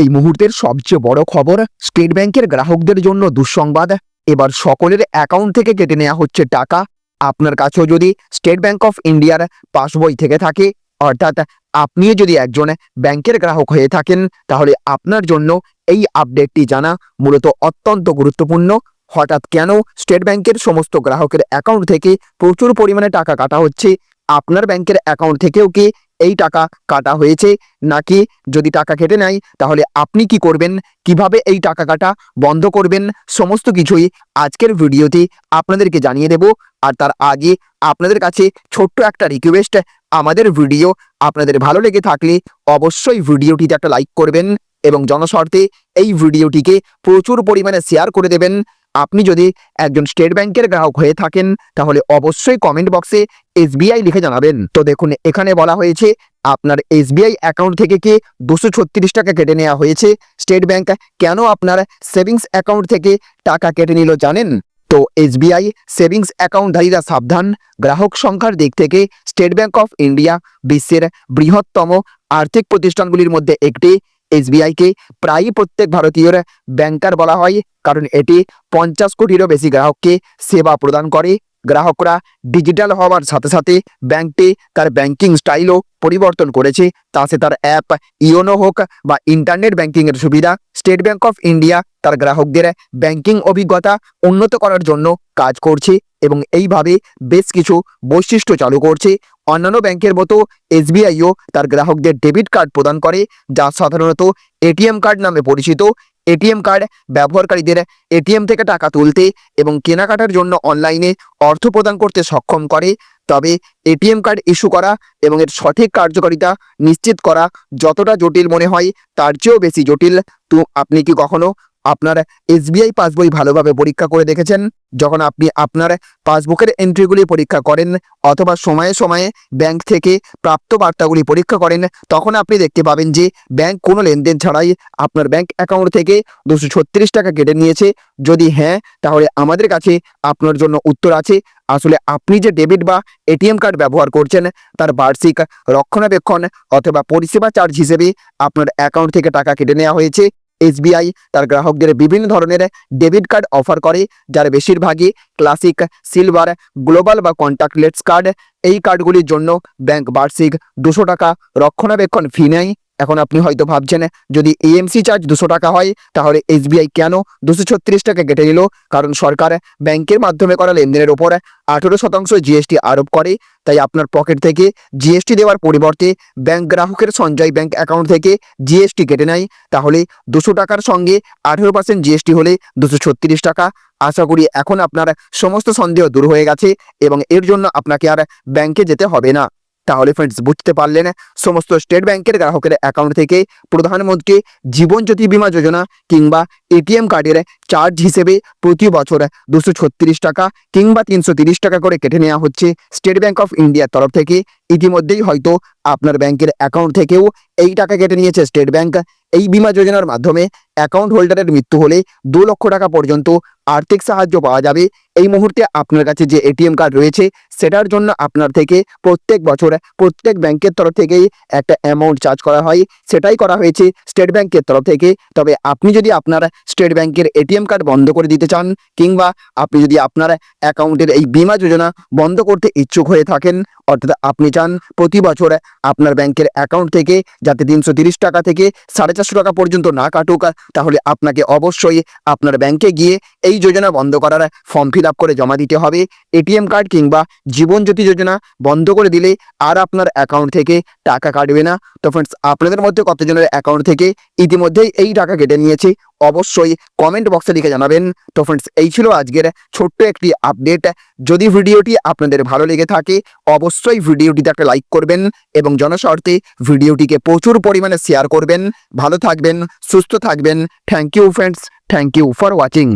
এই মুহূর্তের সবচেয়ে বড় খবর, স্টেট ব্যাংকের গ্রাহকদের জন্য দুঃসংবাদ। এবার সকলের অ্যাকাউন্ট থেকে কেটে নেওয়া হচ্ছে টাকা। আপনার কাছেও যদি স্টেট ব্যাংক অফ ইন্ডিয়ার পাসবই থেকে থাকে, অর্থাৎ আপনিও যদি একজন ব্যাংকের গ্রাহক হয়ে থাকেন, তাহলে আপনার জন্য এই আপডেটটি জানা মূলত অত্যন্ত গুরুত্বপূর্ণ। হঠাৎ কেন স্টেট ব্যাংকের সমস্ত গ্রাহকের অ্যাকাউন্ট থেকে প্রচুর পরিমাণে টাকা কাটা হচ্ছে? আপনার ব্যাংকের অ্যাকাউন্ট থেকেও কি এই টাকা কাটা হয়েছে? নাকি যদি টাকা কেটে নেয়, তাহলে আপনি কি করবেন? কীভাবে এই টাকা কাটা বন্ধ করবেন? সমস্ত কিছুই আজকের ভিডিওতে আপনাদেরকে জানিয়ে দেব। আর তার আগে আপনাদের কাছে ছোট্ট একটা রিকোয়েস্ট আমাদের ভিডিও আপনাদের ভালো লেগে থাকলে অবশ্যই ভিডিওটিতে একটা লাইক করবেন এবং জনস্বার্থে এই ভিডিওটিকে প্রচুর পরিমাণে শেয়ার করে দেবেন। আপনি যদি একজন স্টেট ব্যাংকের গ্রাহক হয়ে থাকেন, তাহলে অবশ্যই কমেন্ট বক্সে এসবিআই লিখে জানাবেন। তো দেখুন, এখানে বলা হয়েছে, আপনার এসবিআই অ্যাকাউন্ট থেকে কি দুশো ছত্রিশ টাকা কেটে নেওয়া হয়েছে? স্টেট ব্যাংক কেন আপনার সেভিংস অ্যাকাউন্ট থেকে টাকা কেটে নিল জানেন? তো এসবিআই সেভিংস অ্যাকাউন্টধারীরা সাবধান। গ্রাহক সংখ্যার দিক থেকে স্টেট ব্যাংক অফ ইন্ডিয়া বিশ্বের বৃহত্তম আর্থিক প্রতিষ্ঠানগুলির মধ্যে একটি। এসবিআইকে প্রায়ই প্রত্যেক ভারতীয়র ব্যাংকার বলা হয়, কারণ এটি পঞ্চাশ কোটিরও বেশি গ্রাহককে সেবা প্রদান করে। গ্রাহকরা ডিজিটাল হওয়ার সাথে সাথে ব্যাংকটি তার ব্যাংকিং স্টাইলও পরিবর্তন করেছে। তাতে তার অ্যাপ ইওনো হোক বা ইন্টারনেট ব্যাংকিংয়ের সুবিধা স্টেট ব্যাংক অফ ইন্ডিয়া তার গ্রাহকদের ব্যাংকিং অভিজ্ঞতা উন্নত করার জন্য কাজ করছে। এবং এইভাবে বেশ কিছু বৈশিষ্ট্য চালু করছে। অন্যান্য ব্যাংকের মতো এসবিআইও তার গ্রাহকদের ডেবিট কার্ড প্রদান করে, যা সাধারণত এটিএম কার্ড নামে পরিচিত। এটিএম কার্ড ব্যবহারকারীদের এটিএম থেকে টাকা তুলতে এবং কেনাকাটার জন্য অনলাইনে অর্থ প্রদান করতে সক্ষম করে। তবে এটিএম কার্ড ইস্যু করা এবং এর সঠিক কার্যকারিতা নিশ্চিত করা যতটা জটিল মনে হয়, তার চেয়েও বেশি জটিল। তো আপনি কি কখনো আপনার এসবিআই পাসবই ভালোভাবে পরীক্ষা করে দেখেছেন। যখন আপনি আপনার পাসবুকের এন্ট্রিগুলি পরীক্ষা করেন অথবা সময়ে সময়ে ব্যাংক থেকে প্রাপ্ত বার্তাগুলি পরীক্ষা করেন, তখন আপনি দেখতে পাবেন যে ব্যাংক কোনো লেনদেন ছাড়াই আপনার ব্যাংক অ্যাকাউন্ট থেকে দুশো ছত্রিশ টাকা কেটে নিয়েছে। যদি হ্যাঁ তাহলে আমাদের কাছে আপনার জন্য উত্তর আছে। আসলে আপনি যে ডেবিট বা এটিএম কার্ড ব্যবহার করছেন, তার বার্ষিক রক্ষণাবেক্ষণ অথবা পরিষেবা চার্জ হিসেবে আপনার অ্যাকাউন্ট থেকে টাকা কেটে নেওয়া হয়েছে। এসবিআই তার গ্রাহকদের বিভিন্ন ধরনের ডেবিট কার্ড অফার করে, যার বেশিরভাগই ক্লাসিক সিলভার, গ্লোবাল বা কন্ট্যাক্টলেস কার্ড। এই কার্ডগুলির জন্য ব্যাংক বার্ষিক দুশো টাকা রক্ষণাবেক্ষণ ফি নেয়। এখন আপনি হয়তো ভাবছেন, যদি এএমসি চার্জ দুশো টাকা হয়, তাহলে এসবিআই কেন দুশো ছত্রিশ টাকা কেটে নিল? কারণ সরকার ব্যাংকের মাধ্যমে করা লেনদেনের ওপর আঠেরো শতাংশ জিএসটি আরোপ করে। তাই আপনার পকেট থেকে জিএসটি দেওয়ার পরিবর্তে ব্যাংক গ্রাহকের সঞ্চয় ব্যাংক অ্যাকাউন্ট থেকে জিএসটি কেটে নেয়। তাহলে দুশো টাকার সঙ্গে আঠেরো পার্সেন্ট জিএসটি হলে দুশো ছত্রিশ টাকা। আশা করি এখন আপনার সমস্ত সন্দেহ দূর হয়ে গেছে এবং এর জন্য আপনাকে আর ব্যাংকে যেতে হবে না। তাহলে ফ্রেন্ডস বুঝতে পারলেন সমস্ত স্টেট ব্যাংকের গ্রাহকের অ্যাকাউন্ট থেকে প্রধানমন্ত্রী জীবন জ্যোতি বীমা যোজনা কিংবা এটিএম কার্ডের চার্জ হিসেবে প্রতি বছর দুশো ছত্রিশ টাকা কিংবা তিনশো তিরিশ টাকা করে কেটে নেওয়া হচ্ছে স্টেট ব্যাংক অফ ইন্ডিয়ার তরফ থেকে। ইতিমধ্যেই হয়তো আপনার ব্যাংকের অ্যাকাউন্ট থেকেও এই টাকা কেটে নিয়েছে স্টেট ব্যাংক এই বীমা যোজনার মাধ্যমে অ্যাকাউন্ট হোল্ডারের মৃত্যু হলে দু লক্ষ টাকা পর্যন্ত আর্থিক সাহায্য পাওয়া যাবে। এই মুহূর্তে আপনার কাছে যে এটিএম কার্ড রয়েছে, সেটার জন্য আপনার থেকে প্রত্যেক বছর প্রত্যেক ব্যাংকের তরফ থেকেই একটা অ্যামাউন্ট চার্জ করা হয়। সেটাই করা হয়েছে স্টেট ব্যাংকের তরফ থেকে। তবে আপনি যদি আপনার স্টেট ব্যাংকের এটিএম কার্ড বন্ধ করে দিতে চান, কিংবা আপনি যদি আপনার অ্যাকাউন্টের এই বীমা যোজনা বন্ধ করতে ইচ্ছুক হয়ে থাকেন, অর্থাৎ আপনি চান প্রতি বছর আপনার ব্যাংকের অ্যাকাউন্ট থেকে যাতে তিনশো টাকা থেকে সাড়ে চারশো টাকা পর্যন্ত না কাটুক তাহলে আপনাকে অবশ্যই আপনার ব্যাংকে গিয়ে এই যোজনা বন্ধ করার ফর্ম ফিল করে জমা দিতে হবে। এটিএম কার্ড কিংবা জীবন জ্যোতি যোজনা বন্ধ করে দিলে আর আপনার অ্যাকাউন্ট থেকে টাকা কাটবে না। তো ফ্রেন্ডস আপনাদের মধ্যে কতজনের অ্যাকাউন্ট থেকে ইতিমধ্যেই এই টাকা কেটে নিয়েছে? অবশ্যই কমেন্ট বক্সে লিখে জানাবেন। তো ফ্রেন্ডস এই ছিল আজকের ছোট্ট একটি আপডেট যদি ভিডিওটি আপনাদের ভালো লেগে থাকে, অবশ্যই ভিডিওটিতে একটা লাইক করবেন এবং জনস্বার্থে ভিডিওটিকে প্রচুর পরিমাণে শেয়ার করবেন। ভালো থাকবেন, সুস্থ থাকবেন। Thank you friends thank you for watching